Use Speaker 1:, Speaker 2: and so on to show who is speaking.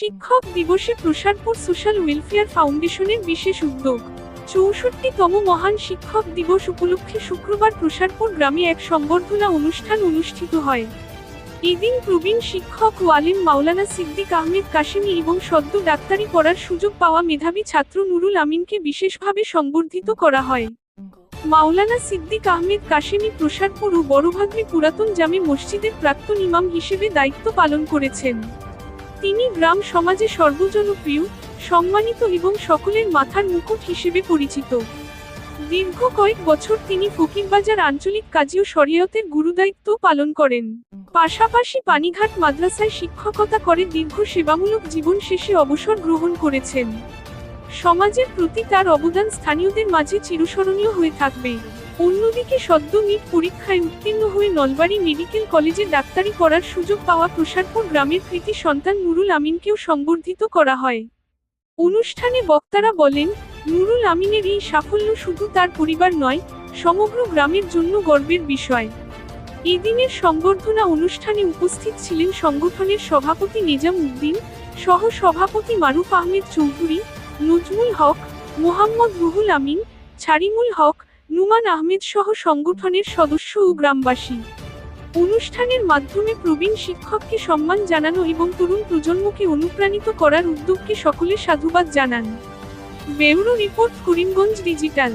Speaker 1: শিক্ষক দিবসে প্রসারপুর social welfare ফাউন্ডেশনের বিশেষ উদ্যোগ। চৌষট্টিতম মহান শিক্ষক দিবস উপলক্ষে শুক্রবার প্রসারপুর গ্রামে এক সংবর্ধনা অনুষ্ঠান অনুষ্ঠিত হয়। এদিন প্রবীণ শিক্ষক ওয়ালিম মাওলানা সিদ্দিক আহমেদ কাশিমি এবং সদ্য ডাক্তারি পড়ার সুযোগ পাওয়া মেধাবী ছাত্র নুরুল আমিনকে বিশেষভাবে সংবর্ধিত করা হয়। মাওলানা সিদ্দিক আহমেদ কাশেমি প্রসারপুর ও বড়ভাগ্নে পুরাতন জামে মসজিদের প্রাক্তন ইমাম হিসেবে দায়িত্ব পালন করেছেন। তিনি গ্রাম সমাজে সর্বজনপ্রিয়, সম্মানিত এবং সকলের মাথার মুকুট হিসেবে পরিচিত। দীর্ঘ কয়েক বছর তিনি ফকিরবাজার আঞ্চলিক কাজী ও শরীয়তের গুরুদায়িত্ব পালন করেন। পাশাপাশি পানিঘাট মাদ্রাসায় শিক্ষকতা করে দীর্ঘ সেবামূলক জীবন শেষে অবসর গ্রহণ করেছেন। সমাজের প্রতি তার অবদান স্থানীয়দের মাঝে চিরস্মরণীয় হয়ে থাকবে। অন্যদিকে সদ্য নিট পরীক্ষায় উত্তীর্ণ হয়ে নলবাড়ি মেডিকেল কলেজে ডাক্তারি পড়ার সুযোগ পাওয়া প্রসাদপুর গ্রামের কৃতি সন্তান নুরুল আমিনকেও সংবর্ধিত করা হয়। অনুষ্ঠানে বক্তারা বলেন, নুরুল আমিনের এই সাফল্য শুধু তার পরিবার নয়, সমগ্র গ্রামের জন্য গর্বের বিষয়। এদিনের সংবর্ধনা অনুষ্ঠানে উপস্থিত ছিলেন সংগঠনের সভাপতি নিজাম উদ্দিন সহ সভাপতি মারুফ আহমেদ চৌধুরী, নজমুল হক, মোহাম্মদ রুহুল আমিন, ছারিমুল হক নুমান আহমেদ সহ সংগঠনের সদস্য ও গ্রামবাসী। অনুষ্ঠানের মাধ্যমে প্রবীণ শিক্ষককে সম্মান জানানো এবং তরুণ প্রজন্মকে অনুপ্রাণিত করার উদ্যোগকে সকলে সাধুবাদ জানান। Bureau report Karimganj digital.